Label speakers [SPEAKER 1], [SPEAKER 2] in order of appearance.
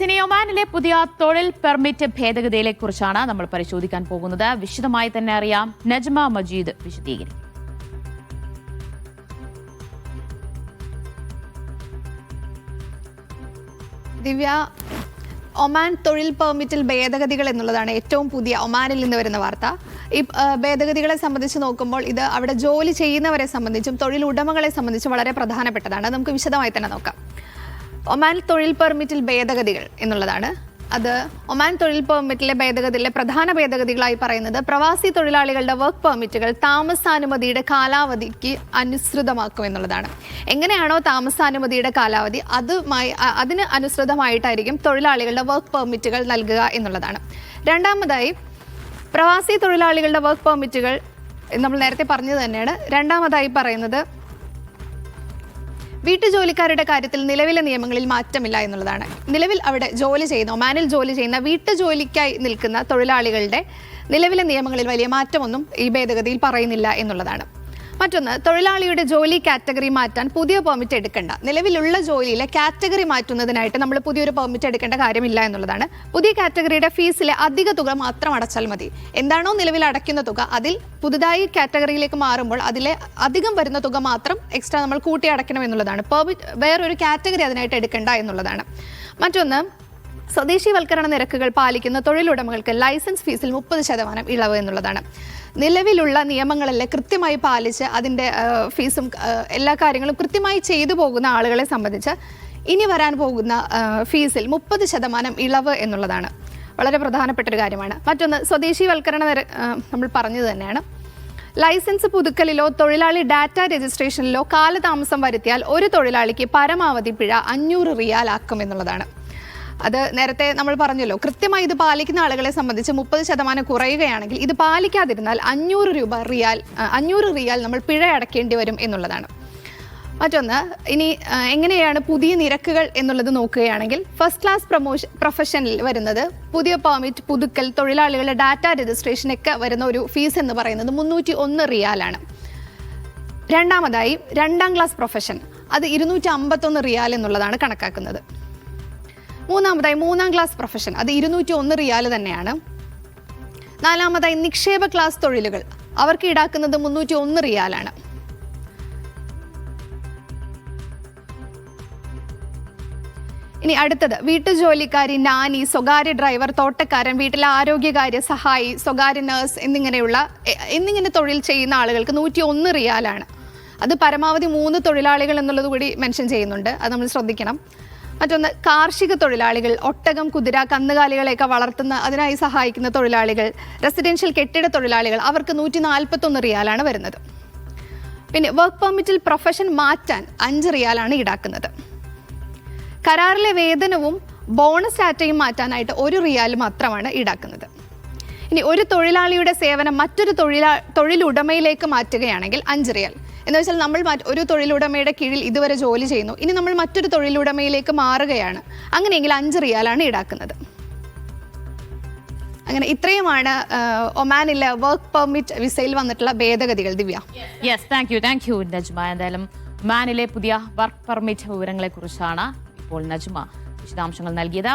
[SPEAKER 1] Yes ഇനി ഒമാനിലെ പുതിയ തൊഴിൽ പെർമിറ്റ് ഭേദഗതിയെ കുറിച്ചാണ് നമ്മൾ പരിശോധിക്കാൻ പോകുന്നത്. വിശദമായി തന്നെ അറിയാം. നജ്മ മജീദ് വിശദീകരിക്കും.
[SPEAKER 2] ദിവ്യ ഒമാൻ തൊഴിൽ പെർമിറ്റിൽ ഭേദഗതികൾ എന്നുള്ളതാണ് ഏറ്റവും പുതിയ ഒമാനിൽ നിന്ന് വരുന്ന വാർത്ത. ഈ ഭേദഗതികളെ സംബന്ധിച്ച് നോക്കുമ്പോൾ ഇത് അവിടെ ജോലി ചെയ്യുന്നവരെ സംബന്ധിച്ചും തൊഴിൽ ഉടമകളെ സംബന്ധിച്ചും വളരെ പ്രധാനപ്പെട്ടതാണ്. നമുക്ക് വിശദമായി തന്നെ നോക്കാം. ഒമാൻ തൊഴിൽ പെർമിറ്റിൽ ഭേദഗതികൾ എന്നുള്ളതാണ്. അത് ഒമാൻ തൊഴിൽ പെർമിറ്റിലെ ഭേദഗതിയിലെ പ്രധാന ഭേദഗതികളായി പറയുന്നത് പ്രവാസി തൊഴിലാളികളുടെ വർക്ക് പെർമിറ്റുകൾ താമസാനുമതിയുടെ കാലാവധിക്ക് അനുസൃതമാക്കും എന്നുള്ളതാണ്. എങ്ങനെയാണോ താമസാനുമതിയുടെ കാലാവധി അതുമായി അതിന് അനുസൃതമായിട്ടായിരിക്കും തൊഴിലാളികളുടെ വർക്ക് പെർമിറ്റുകൾ നൽകുക എന്നുള്ളതാണ്. രണ്ടാമതായി പ്രവാസി തൊഴിലാളികളുടെ വർക്ക് പെർമിറ്റുകൾ നമ്മൾ നേരത്തെ പറഞ്ഞത് തന്നെയാണ്. രണ്ടാമതായി പറയുന്നത് വീട്ടുജോലിക്കാരുടെ കാര്യത്തിൽ നിലവിലെ നിയമങ്ങളിൽ മാറ്റമില്ല എന്നുള്ളതാണ്. നിലവിൽ അവിടെ ജോലി ചെയ്യുന്ന ഒമാനിൽ ജോലി ചെയ്യുന്ന വീട്ടുജോലിക്കായി നിൽക്കുന്ന തൊഴിലാളികളുടെ നിലവിലെ നിയമങ്ങളിൽ വലിയ മാറ്റമൊന്നും ഈ ഭേദഗതിയിൽ പറയുന്നില്ല എന്നുള്ളതാണ്. മറ്റൊന്ന് തൊഴിലാളിയുടെ ജോലി കാറ്റഗറി മാറ്റാൻ പുതിയ പെർമിറ്റ് എടുക്കേണ്ട. നിലവിലുള്ള ജോലിയിലെ കാറ്റഗറി മാറ്റുന്നതിനായിട്ട് നമ്മൾ പുതിയൊരു പെർമിറ്റ് എടുക്കേണ്ട കാര്യമില്ല എന്നുള്ളതാണ്. പുതിയ കാറ്റഗറിയുടെ ഫീസിലെ അധിക തുക മാത്രം അടച്ചാൽ മതി. എന്താണോ നിലവിൽ അടയ്ക്കുന്ന തുക അതിൽ പുതുതായി കാറ്റഗറിയിലേക്ക് മാറുമ്പോൾ അതിലെ അധികം വരുന്ന തുക മാത്രം എക്സ്ട്രാ നമ്മൾ കൂട്ടി അടയ്ക്കണം എന്നുള്ളതാണ്. പെർമിറ്റ് വേറൊരു കാറ്റഗറി അതിനായിട്ട് എടുക്കേണ്ട എന്നുള്ളതാണ്. മറ്റൊന്ന് സ്വദേശീവൽക്കരണ നിരക്കുകൾ പാലിക്കുന്ന തൊഴിലുടമകൾക്ക് ലൈസൻസ് ഫീസിൽ മുപ്പത് ശതമാനം ഇളവ് എന്നുള്ളതാണ്. നിലവിലുള്ള നിയമങ്ങളെല്ലാം കൃത്യമായി പാലിച്ച് അതിന്റെ ഫീസും എല്ലാ കാര്യങ്ങളും കൃത്യമായി ചെയ്തു പോകുന്ന ആളുകളെ സംബന്ധിച്ച് ഇനി വരാൻ പോകുന്ന ഫീസിൽ മുപ്പത് ശതമാനം ഇളവ് എന്നുള്ളതാണ്. വളരെ പ്രധാനപ്പെട്ട ഒരു കാര്യമാണ്. മറ്റൊന്ന് സ്വദേശീവൽക്കരണ നിര നമ്മൾ പറഞ്ഞത് തന്നെയാണ്. ലൈസൻസ് പുതുക്കലിലോ തൊഴിലാളി ഡാറ്റ രജിസ്ട്രേഷനിലോ കാലതാമസം വരുത്തിയാൽ ഒരു തൊഴിലാളിക്ക് പരമാവധി പിഴ അഞ്ഞൂറ് റിയാലാക്കും എന്നുള്ളതാണ് അത് നേരത്തെ നമ്മൾ പറഞ്ഞല്ലോ കൃത്യമായി ഇത് പാലിക്കുന്ന ആളുകളെ സംബന്ധിച്ച് മുപ്പത് ശതമാനം കുറയുകയാണെങ്കിൽ ഇത് പാലിക്കാതിരുന്നാൽ അഞ്ഞൂറ് രൂപ റിയാൽ അഞ്ഞൂറ് റിയാൽ നമ്മൾ പിഴ അടയ്ക്കേണ്ടി വരും എന്നുള്ളതാണ്. മറ്റൊന്ന് ഇനി എങ്ങനെയാണ് പുതിയ നിരക്കുകൾ എന്നുള്ളത് നോക്കുകയാണെങ്കിൽ ഫസ്റ്റ് ക്ലാസ് പ്രൊമോഷൻ പ്രൊഫഷനിൽ വരുന്നത് പുതിയ പെർമിറ്റ് പുതുക്കൽ തൊഴിലാളികളുടെ ഡാറ്റ രജിസ്ട്രേഷനൊക്കെ വരുന്ന ഒരു ഫീസ് എന്ന് പറയുന്നത് മുന്നൂറ്റി ഒന്ന് റിയാലാണ്. രണ്ടാമതായി രണ്ടാം ക്ലാസ് പ്രൊഫഷൻ അത് ഇരുന്നൂറ്റി അമ്പത്തൊന്ന് റിയാൽ എന്നുള്ളതാണ് കണക്കാക്കുന്നത്. മൂന്നാമതായി മൂന്നാം ക്ലാസ് പ്രൊഫഷൻ. അത് ഇരുന്നൂറ്റി ഒന്ന് റിയാൽ തന്നെയാണ്. നാലാമതായി നിക്ഷേപ ക്ലാസ് തൊഴിലുകൾ. അവർക്ക് ഈടാക്കുന്നത് മുന്നൂറ്റി ഒന്ന് റിയാലാണ്. ഇനി അടുത്തത് വീട്ടുജോലിക്കാരി നാനി സ്വകാര്യ ഡ്രൈവർ തോട്ടക്കാരൻ വീട്ടിലെ ആരോഗ്യകാര്യ സഹായി സ്വകാര്യ നഴ്സ് എന്നിങ്ങനെയുള്ള എന്നിങ്ങനെ തൊഴിൽ ചെയ്യുന്ന ആളുകൾക്ക് നൂറ്റി ഒന്ന് റിയാലാണ്. അത് പരമാവധി മൂന്ന് തൊഴിലാളികൾ എന്നുള്ളത് കൂടി മെൻഷൻ ചെയ്യുന്നുണ്ട്. അത് നമ്മൾ ശ്രദ്ധിക്കണം. മറ്റൊന്ന് കാർഷിക തൊഴിലാളികൾ ഒട്ടകം കുതിര കന്നുകാലികളെയൊക്കെ വളർത്തുന്ന അതിനായി സഹായിക്കുന്ന തൊഴിലാളികൾ റെസിഡൻഷ്യൽ കെട്ടിട തൊഴിലാളികൾ അവർക്ക് നൂറ്റി നാൽപ്പത്തൊന്ന് റിയാലാണ് വരുന്നത്. പിന്നെ വർക്ക് പെർമിറ്റിൽ പ്രൊഫഷൻ മാറ്റാൻ അഞ്ച് റിയാലാണ് ഈടാക്കുന്നത്. കരാറിലെ വേതനവും ബോണസ് ഡാറ്റയും മാറ്റാനായിട്ട് ഒരു റിയാൽ മാത്രമാണ് ഈടാക്കുന്നത്. ഇനി ഒരു തൊഴിലാളിയുടെ സേവനം മറ്റൊരു തൊഴിലാ തൊഴിലുടമയിലേക്ക് മാറ്റുകയാണെങ്കിൽ അഞ്ച് റിയാൽ. എന്ന് വെച്ചാൽ നമ്മൾ ഒരു തൊഴിലുടമയുടെ കീഴിൽ ഇതുവരെ ജോലി ചെയ്യുന്നു. ഇനി നമ്മൾ മറ്റൊരു തൊഴിലുടമയിലേക്ക് മാറുകയാണ്. അങ്ങനെയെങ്കിൽ അഞ്ച് റിയാലാണ് ഈടാക്കുന്നത്. അങ്ങനെ ഇത്രയുമാണ് ഒമാനിലെ വർക്ക് പെർമിറ്റ് വിസയിൽ വന്നിട്ടുള്ള ഭേദഗതികൾ. Divya.
[SPEAKER 1] Yes thank you thank you Najma. എന്തായാലും ഒമാനിലെ പുതിയ വർക്ക് പെർമിറ്റ് വിവരങ്ങളെ കുറിച്ചാണ് ഇപ്പോൾ നജ്മ വിശദാംശങ്ങൾ നൽകിയത്.